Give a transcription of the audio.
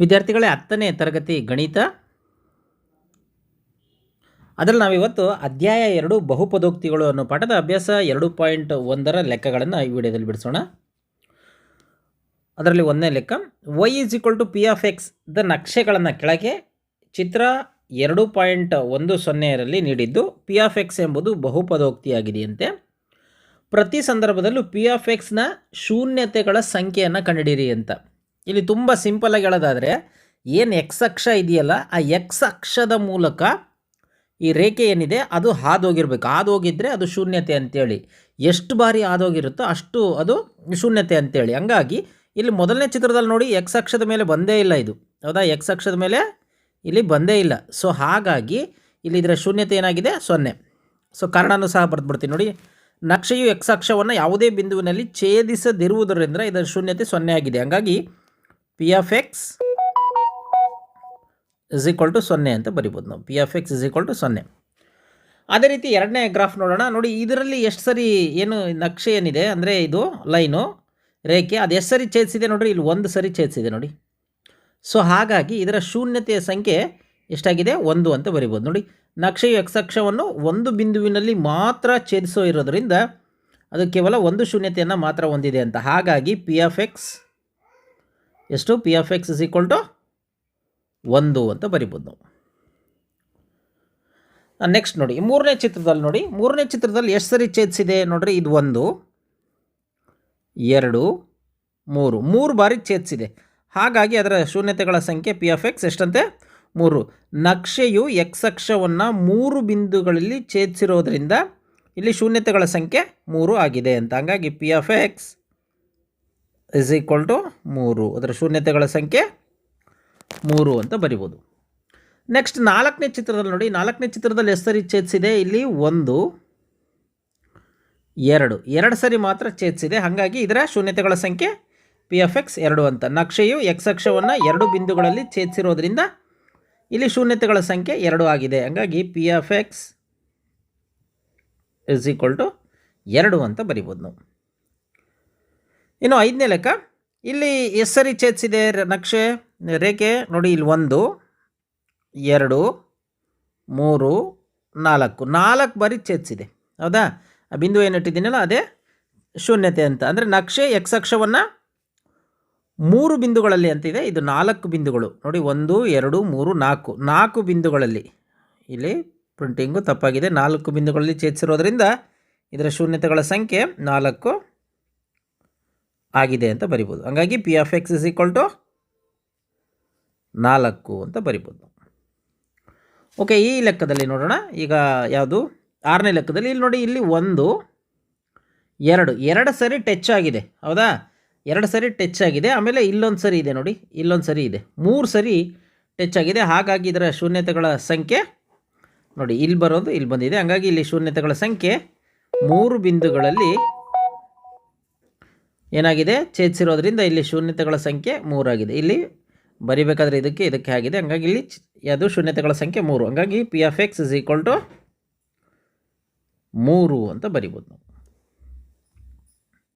ವಿದ್ಯಾರ್ಥಿಗಳೇ ಹತ್ತನೇ ತರಗತಿ ಗಣಿತ. ಅದರಲ್ಲಿ ನಾವಿವತ್ತು ಅಧ್ಯಾಯ ಎರಡು ಬಹುಪದೋಕ್ತಿಗಳು ಅನ್ನೋ ಪಾಠದ ಅಭ್ಯಾಸ ಎರಡು ಪಾಯಿಂಟ್ ಒಂದರ ಲೆಕ್ಕಗಳನ್ನು ಈ ವಿಡಿಯೋದಲ್ಲಿ ಬಿಡಿಸೋಣ. ಅದರಲ್ಲಿ ಒಂದನೇ ಲೆಕ್ಕ Y is equal to P of X the ನಕ್ಷೆಗಳನ್ನು ಕೆಳಗೆ ಚಿತ್ರ ಎರಡು ಪಾಯಿಂಟ್ ಒಂದು ಸೊನ್ನೆಯರಲ್ಲಿ ನೀಡಿದ್ದು ಪಿ ಆಫ್ ಎಕ್ಸ್ ಎಂಬುದು ಬಹುಪದೋಕ್ತಿಯಾಗಿದೆಯಂತೆ. ಪ್ರತಿ ಸಂದರ್ಭದಲ್ಲೂ ಪಿ ಆಫ್ ಎಕ್ಸ್ನ ಶೂನ್ಯತೆಗಳ ಸಂಖ್ಯೆಯನ್ನು ಕಂಡುಹಿಡಿಯಿರಿ ಅಂತ. ಇಲ್ಲಿ ತುಂಬ ಸಿಂಪಲಾಗಿ ಹೇಳೋದಾದರೆ, ಏನು ಎಕ್ಸ್ ಅಕ್ಷ ಇದೆಯಲ್ಲ, ಆ ಎಕ್ಸ್ ಅಕ್ಷದ ಮೂಲಕ ಈ ರೇಖೆ ಏನಿದೆ, ಅದು ಹಾದೋಗಿರ್ಬೇಕು. ಹಾದೋಗಿದ್ದರೆ ಅದು ಶೂನ್ಯತೆ ಅಂತೇಳಿ. ಎಷ್ಟು ಬಾರಿ ಹಾದೋಗಿರುತ್ತೋ ಅಷ್ಟು ಅದು ಶೂನ್ಯತೆ ಅಂತೇಳಿ. ಹಂಗಾಗಿ ಇಲ್ಲಿ ಮೊದಲನೇ ಚಿತ್ರದಲ್ಲಿ ನೋಡಿ ಎಕ್ಸ್ ಅಕ್ಷದ ಮೇಲೆ ಬಂದೇ ಇಲ್ಲ ಇದು. ಹೌದಾ? ಎಕ್ಸ್ ಅಕ್ಷದ ಮೇಲೆ ಇಲ್ಲಿ ಬಂದೇ ಇಲ್ಲ. ಸೊ ಹಾಗಾಗಿ ಇಲ್ಲಿ ಇದರ ಶೂನ್ಯತೆ ಏನಾಗಿದೆ? ಸೊನ್ನೆ. ಸೊ ಕಾರಣನೂ ಸಹ ಬರೆದ್ಬಿಡ್ತೀನಿ. ನೋಡಿ, ನಕ್ಷೆಯು ಎಕ್ಸ್ ಅಕ್ಷವನ್ನು ಯಾವುದೇ ಬಿಂದುವಿನಲ್ಲಿ ಛೇದಿಸದಿರುವುದರಿಂದ ಇದರ ಶೂನ್ಯತೆ ಸೊನ್ನೆ ಆಗಿದೆ. ಹಂಗಾಗಿ P of X is equal to ಸೊನ್ನೆ ಅಂತ ಬರಿಬೋದು ನಾವು. P of X is equal to ಸೊನ್ನೆ. ಅದೇ ರೀತಿ ಎರಡನೇ ಗ್ರಾಫ್ ನೋಡೋಣ. ನೋಡಿ, ಇದರಲ್ಲಿ ಎಷ್ಟು ಸರಿ ಏನು ನಕ್ಷೆ ಏನಿದೆ? ಅಂದರೆ ಇದು ಲೈನು ರೇಖೆ, ಅದು ಎಷ್ಟು ಸರಿ ಛೇದಿಸಿದೆ ನೋಡಿರಿ? ಇಲ್ಲಿ ಒಂದು ಸರಿ ಛೇದಿಸಿದೆ ನೋಡಿ. ಸೊ ಹಾಗಾಗಿ ಇದರ ಶೂನ್ಯತೆಯ ಸಂಖ್ಯೆ ಎಷ್ಟಾಗಿದೆ? ಒಂದು ಅಂತ ಬರಿಬೋದು ನೋಡಿ. ನಕ್ಷೆಯು ಅಕ್ಷವನ್ನು ಒಂದು ಬಿಂದುವಿನಲ್ಲಿ ಮಾತ್ರ ಛೇದಿಸೋ ಇರೋದರಿಂದ ಅದು ಕೇವಲ ಒಂದು ಶೂನ್ಯತೆಯನ್ನು ಮಾತ್ರ ಹೊಂದಿದೆ ಅಂತ. ಹಾಗಾಗಿ ಪಿ ಆಫ್ ಎಕ್ಸ್ ಎಷ್ಟು? P of X is equal to ಒಂದು ಅಂತ ಬರಿಬೋದು ನಾವು. ನೆಕ್ಸ್ಟ್ ನೋಡಿ ಮೂರನೇ ಚಿತ್ರದಲ್ಲಿ ನೋಡಿ, ಮೂರನೇ ಚಿತ್ರದಲ್ಲಿ ಎಷ್ಟು ಸರಿ ಛೇದಿಸಿದೆ ನೋಡ್ರಿ, ಇದು ಒಂದು, ಎರಡು, ಮೂರು ಮೂರು ಬಾರಿ ಛೇದಿಸಿದೆ ಹಾಗಾಗಿ ಅದರ ಶೂನ್ಯತೆಗಳ ಸಂಖ್ಯೆ ಪಿ ಎಫ್ ಎಕ್ಸ್ ಎಷ್ಟಂತೆ? ಮೂರು. ನಕ್ಷೆಯು ಎಕ್ಸ್ ಅಕ್ಷವನ್ನು ಮೂರು ಬಿಂದುಗಳಲ್ಲಿ ಛೇದಿಸಿರೋದ್ರಿಂದ ಇಲ್ಲಿ ಶೂನ್ಯತೆಗಳ ಸಂಖ್ಯೆ ಮೂರು ಆಗಿದೆ ಅಂತ. ಹಂಗಾಗಿ P of X is equal to ಮೂರು. ಅದರ ಶೂನ್ಯತೆಗಳ ಸಂಖ್ಯೆ ಮೂರು ಅಂತ ಬರಿಬೋದು. ನೆಕ್ಸ್ಟ್ ನಾಲ್ಕನೇ ಚಿತ್ರದಲ್ಲಿ ನೋಡಿ. ನಾಲ್ಕನೇ ಚಿತ್ರದಲ್ಲಿ ಎಷ್ಟು ಸರಿ ಛೇದಿಸಿದೆ? ಇಲ್ಲಿ ಒಂದು, ಎರಡು. ಎರಡು ಸರಿ ಮಾತ್ರ ಛೇದಿಸಿದೆ. ಹಾಗಾಗಿ ಇದರ ಶೂನ್ಯತೆಗಳ ಸಂಖ್ಯೆ ಪಿ ಎಫ್ ಎಕ್ಸ್ ಎರಡು ಅಂತ. ನಕ್ಷೆಯು ಎಕ್ಸ್ ಅಕ್ಷವನ್ನು ಎರಡು ಬಿಂದುಗಳಲ್ಲಿ ಛೇದಿಸಿರೋದ್ರಿಂದ ಇಲ್ಲಿ ಶೂನ್ಯತೆಗಳ ಸಂಖ್ಯೆ ಎರಡು ಆಗಿದೆ. ಹಾಗಾಗಿ P of X is equal to ಎರಡು ಅಂತ ಬರಿಬೋದು ನಾವು. ಇನ್ನು ಐದನೇ ಲೆಕ್ಕ. ಇಲ್ಲಿ ಹೆಸರಿ ಸರಿ ಛೇದಿಸಿದೆ ನಕ್ಷೆ, ರೇಖೆ, ನೋಡಿ ಇಲ್ಲಿ ಒಂದು, ಎರಡು, ಮೂರು, ನಾಲ್ಕು. ನಾಲ್ಕು ಬಾರಿ ಛೇದಿಸಿದೆ ಹೌದಾ? ಆ ಬಿಂದು ಏನು ಇಟ್ಟಿದ್ದೀನಲ್ಲ, ಅದೇ ಶೂನ್ಯತೆ ಅಂತ. ಅಂದರೆ ನಕ್ಷೆ ಎಕ್ಸ್ ಅಕ್ಷವನ್ನು ಮೂರು ಬಿಂದುಗಳಲ್ಲಿ ಅಂತಿದೆ ಇದು. ನಾಲ್ಕು ಬಿಂದುಗಳು. ನೋಡಿ, ಒಂದು, ಎರಡು, ಮೂರು, ನಾಲ್ಕು. ನಾಲ್ಕು ಬಿಂದುಗಳಲ್ಲಿ. ಇಲ್ಲಿ ಪ್ರಿಂಟಿಂಗು ತಪ್ಪಾಗಿದೆ. ನಾಲ್ಕು ಬಿಂದುಗಳಲ್ಲಿ ಛೇದಿಸಿರೋದ್ರಿಂದ ಇದರ ಶೂನ್ಯತೆಗಳ ಸಂಖ್ಯೆ ನಾಲ್ಕು. ಆಗಿದೆ ಅಂತ ಬರಿಬೋದು. ಹಂಗಾಗಿ P of X is equal to ನಾಲ್ಕು ಅಂತ ಬರಿಬೋದು. ಓಕೆ ಈ ಲೆಕ್ಕದಲ್ಲಿ ನೋಡೋಣ. ಈಗ ಯಾವುದು? ಆರನೇ ಲೆಕ್ಕದಲ್ಲಿ ಇಲ್ಲಿ ನೋಡಿ, ಇಲ್ಲಿ ಒಂದು, ಎರಡು. ಎರಡು ಸರಿ ಟಚ್ ಆಗಿದೆ. ಹೌದಾ? ಎರಡು ಸರಿ ಟಚ್ ಆಗಿದೆ. ಆಮೇಲೆ ಇಲ್ಲೊಂದು ಸರಿ ಇದೆ ನೋಡಿ. ಇಲ್ಲೊಂದು ಸರಿ ಇದೆ. ಮೂರು ಸರಿ ಟಚ್ ಆಗಿದೆ. ಹಾಗಾಗಿ ಇದರ ಶೂನ್ಯತೆಗಳ ಸಂಖ್ಯೆ ನೋಡಿ, ಇಲ್ಲಿ ಬರೋದು, ಇಲ್ಲಿ ಬಂದಿದೆ. ಹಂಗಾಗಿ ಇಲ್ಲಿ ಶೂನ್ಯತೆಗಳ ಸಂಖ್ಯೆ ಮೂರು ಬಿಂದುಗಳಲ್ಲಿ ಏನಾಗಿದೆ? ಛೇದಿಸಿರೋದ್ರಿಂದ ಇಲ್ಲಿ ಶೂನ್ಯತೆಗಳ ಸಂಖ್ಯೆ ಮೂರಾಗಿದೆ ಇಲ್ಲಿ ಬರಿಬೇಕಾದ್ರೆ ಇದಕ್ಕೆ ಇದಕ್ಕೆ ಆಗಿದೆ. ಹಂಗಾಗಿ ಇಲ್ಲಿ ಅದು ಶೂನ್ಯತೆಗಳ ಸಂಖ್ಯೆ ಮೂರು. ಹಂಗಾಗಿ P of X is equal to ಮೂರು ಅಂತ ಬರಿಬೋದು ನಾವು.